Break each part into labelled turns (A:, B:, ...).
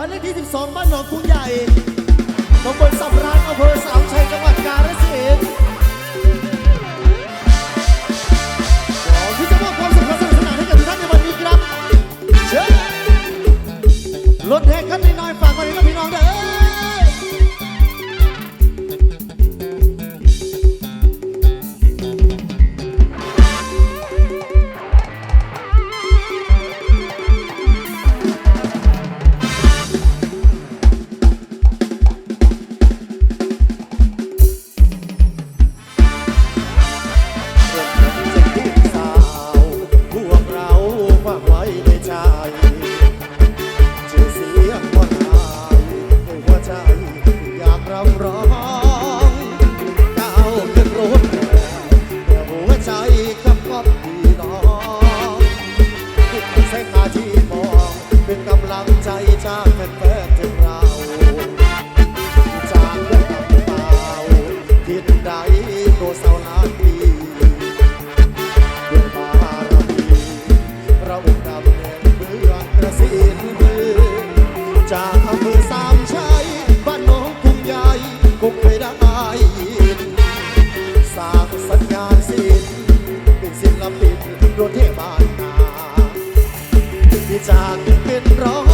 A: บ้านเลขที่ 12 บ้านหนองกุ้งใหญ่ตำบลสับรานอำเภอสามชัยจังหวัดกาฬสินธุ์ที่จะมอบสุามสนุกนานให้กับทุกท่านในวันนี้ครับรถแท็กคันน้อ
B: ย
A: ฝา
B: กไว้กับพี่น้องเด้อ จากเป็นร้อง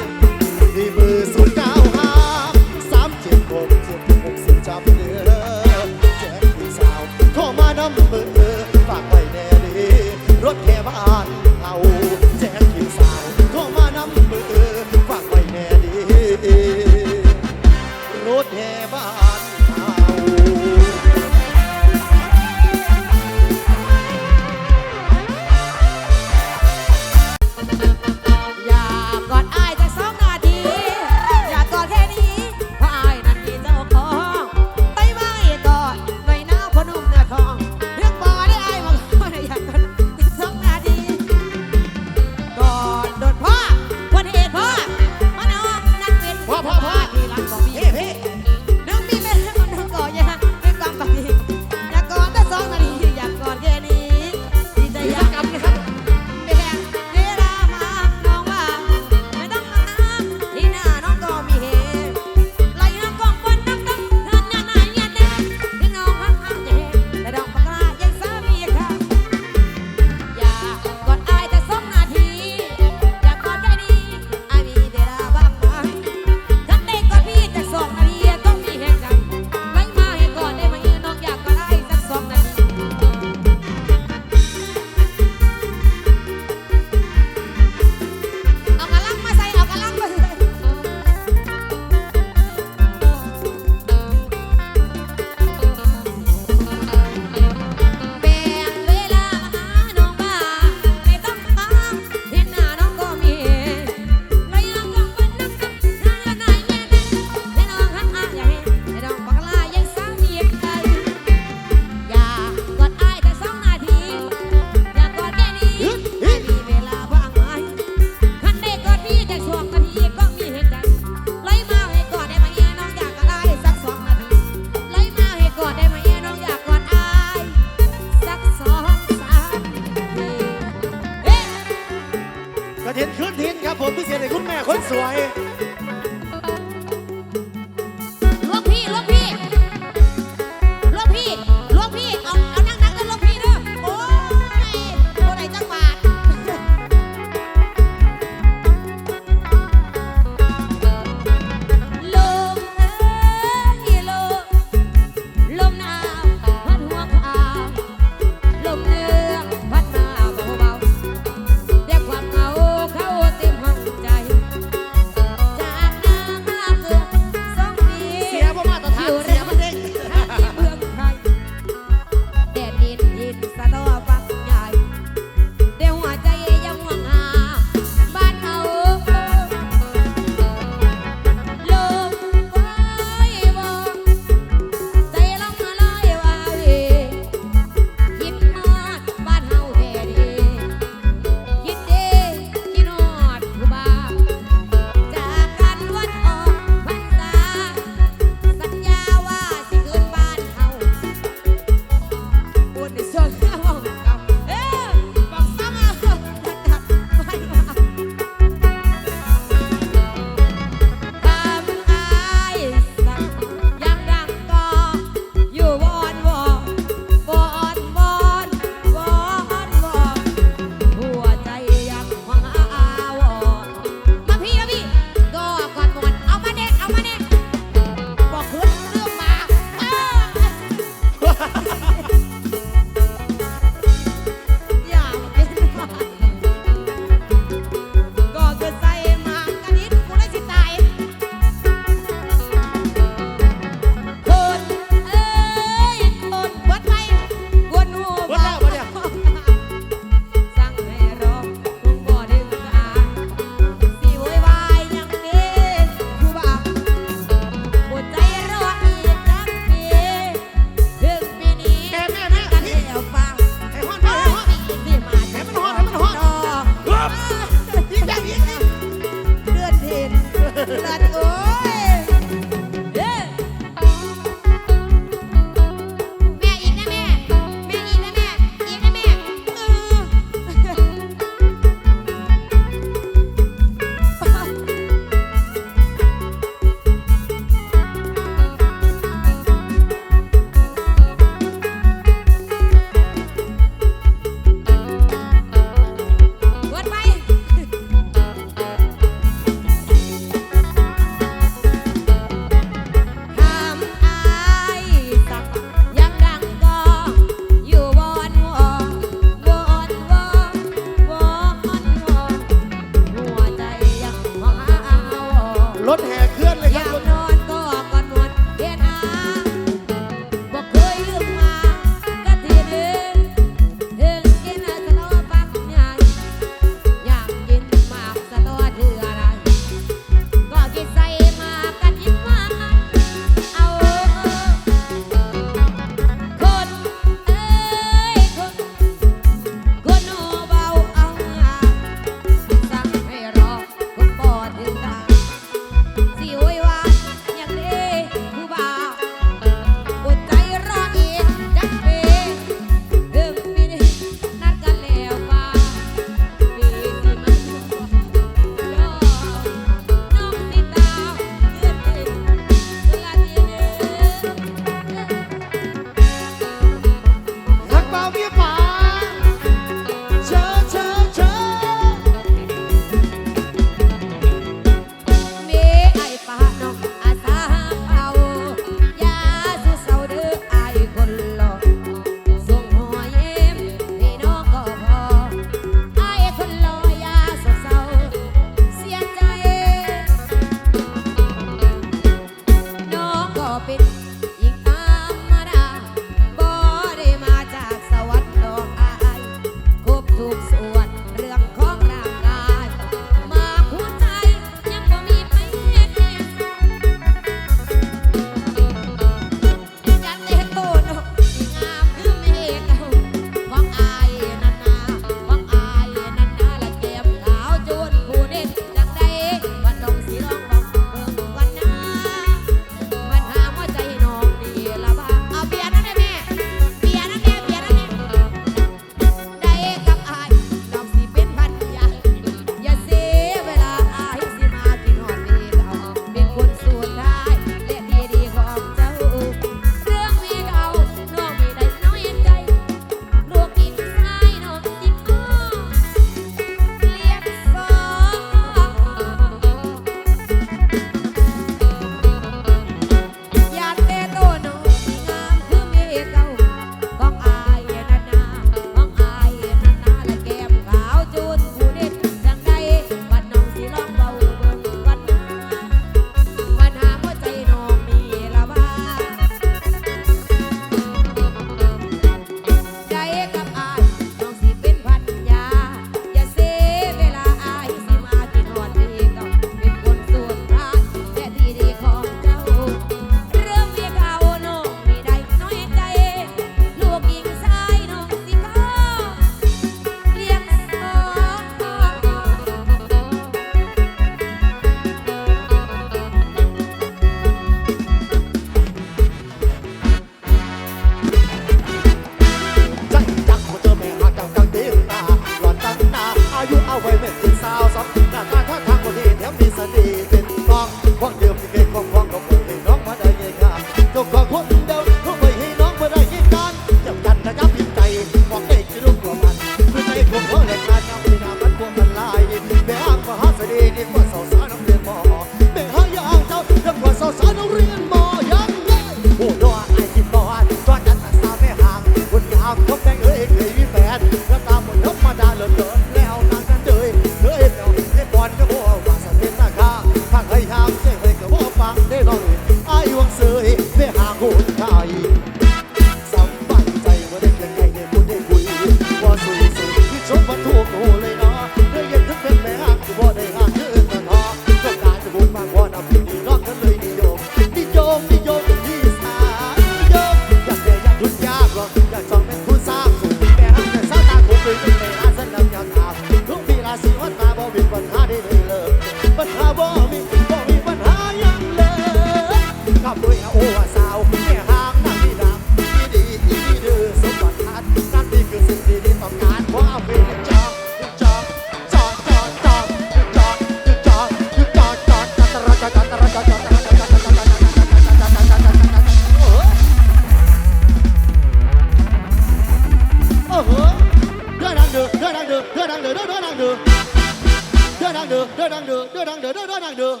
B: đang được đưa đang được đưa đang được,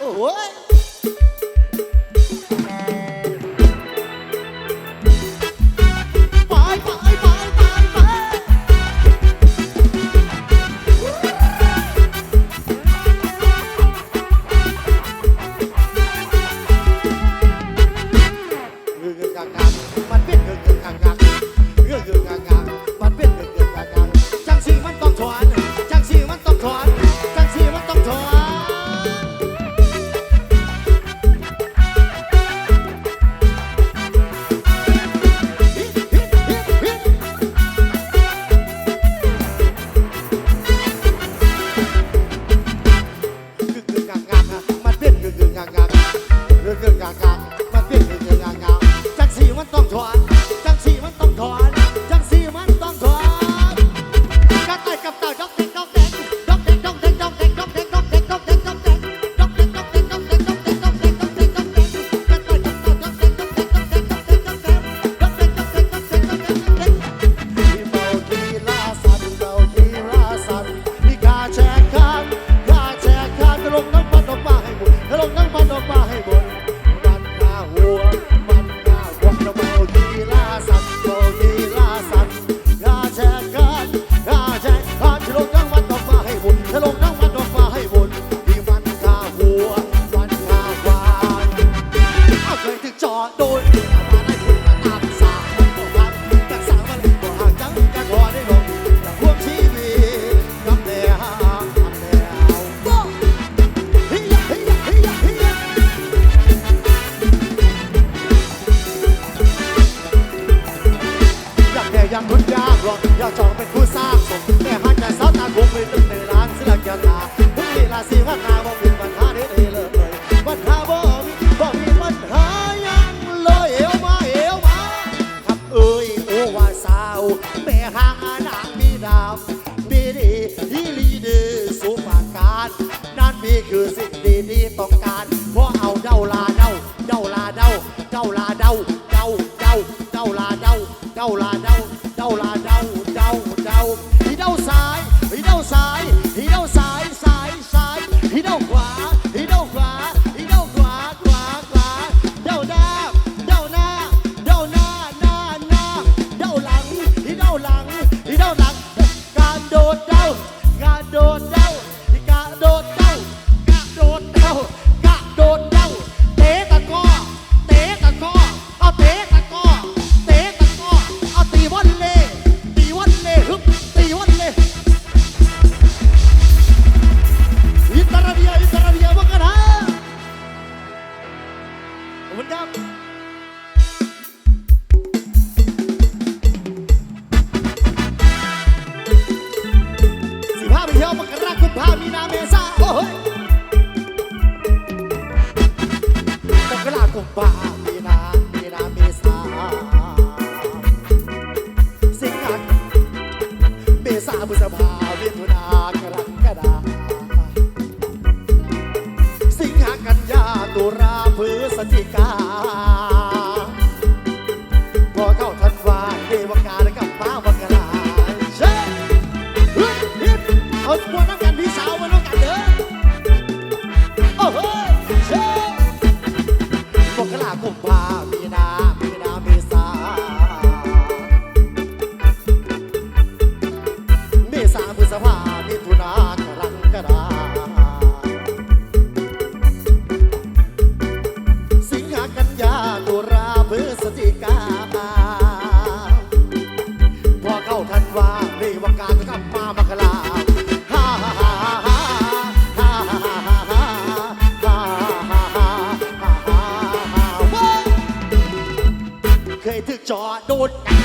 B: ôi. ราพฤศจิกา
A: จอดูดกัน